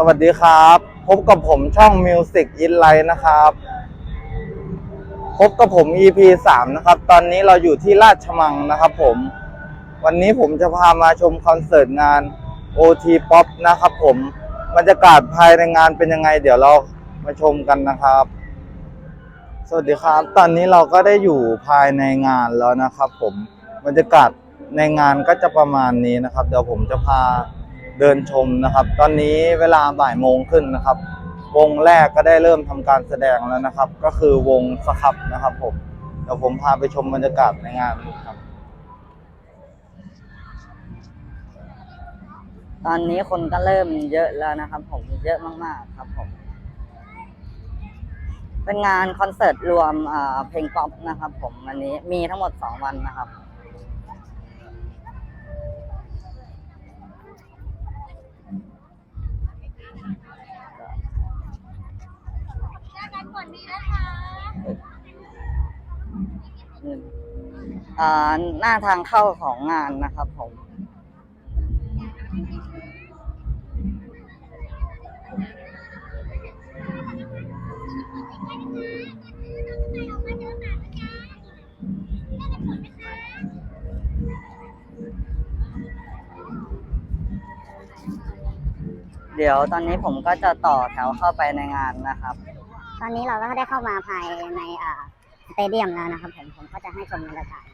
สวัสดีครับ พบกับผมช่อง Music In Light นะครับ พบกับผม EP 3 นะครับ ตอนนี้เราอยู่ที่ราชมังนะครับผม วันนี้ผมจะพามาชมคอนเสิร์ตงาน OT Pop นะครับผมบรรยากาศภายในงานเป็นยังไง เดี๋ยวเรามาชมกันนะครับ สวัสดีครับ ตอนนี้เราก็ได้อยู่ภายในงานแล้วนะครับผม บรรยากาศในงานก็จะประมาณนี้นะครับ เดี๋ยวผมจะพา เดินชมนะครับ ตอนนี้เวลาบ่ายโมงขึ้นนะครับ วงแรกก็ได้เริ่มทำการแสดงแล้วนะครับ ก็คือวงสครับนะครับผมเดี๋ยวผมพาไปชมบรรยากาศในงานครับ ตอนนี้คนก็เริ่มเยอะแล้วนะครับ ผมเยอะมากๆครับผมเป็นงานคอนเสิร์ตรวมเพลงป๊อปนะครับ ผมวันนี้มีทั้งหมดสองวันนะครับ อ่า หน้าทางเข้าของงานนะครับผม เดี๋ยวตอนนี้ผมก็จะต่อแถวเข้าไปในงานนะครับ ตอนนี้เราก็ได้เข้ามาภายในอ่าสเตเดียมแล้วนะครับผมผมก็จะให้ชมบรรยากาศ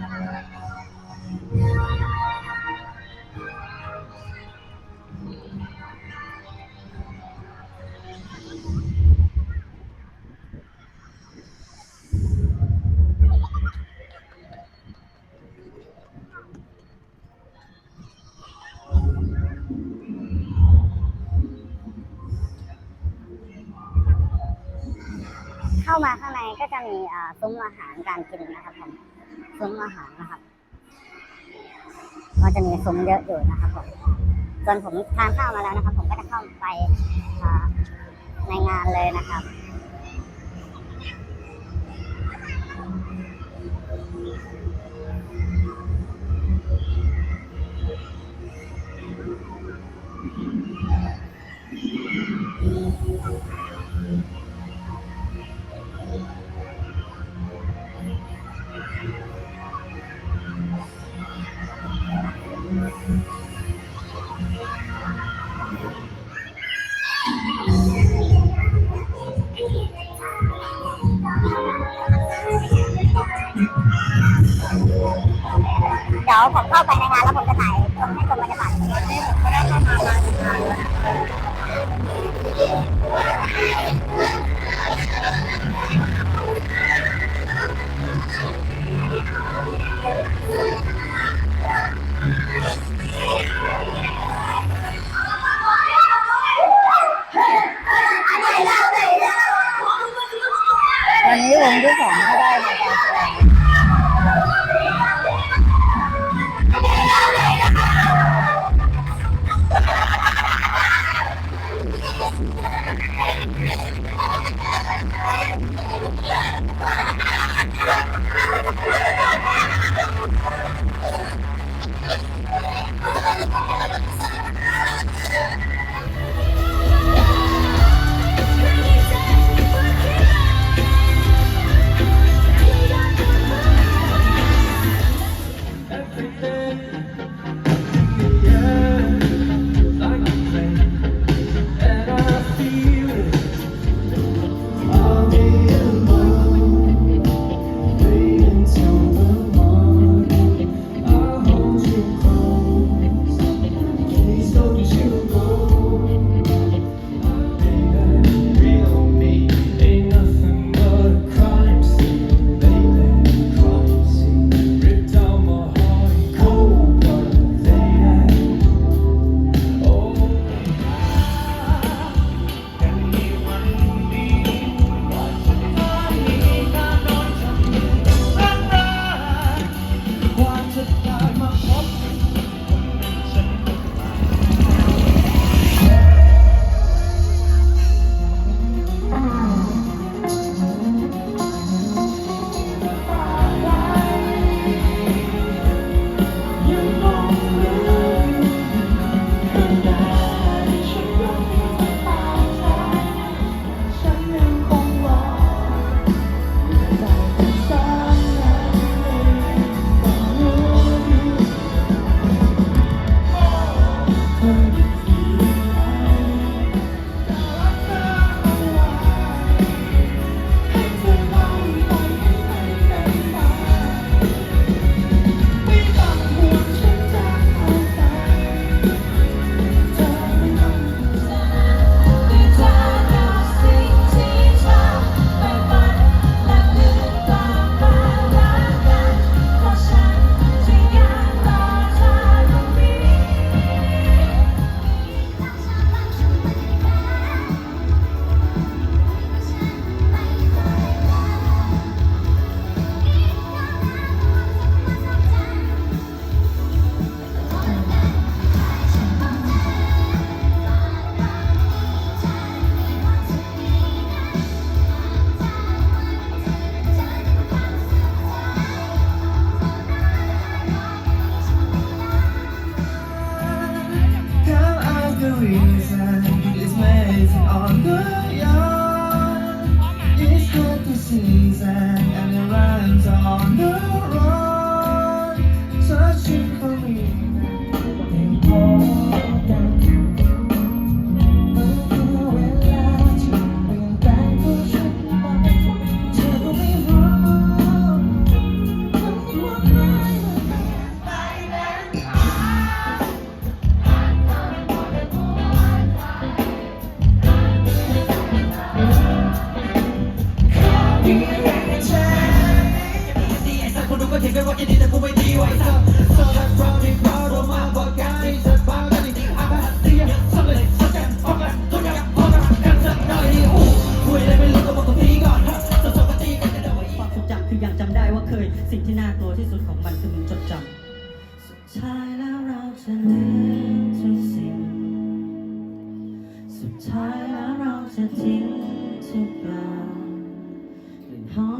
เข้ามาข้างในก็จะมีซุ้มอาหารการกินนะครับผม ซุ้มอาหารนะครับก็จะมีซุ้มเยอะอยู่นะครับผมส่วนผมทานข้าวมาแล้วนะครับ ผมก็จะเข้าไปในงานเลยนะครับ ดี๋ยวผมเข้าไปในงานแล้วผมจะถ่ายชมให้ชมบรรยากาศ longer. ก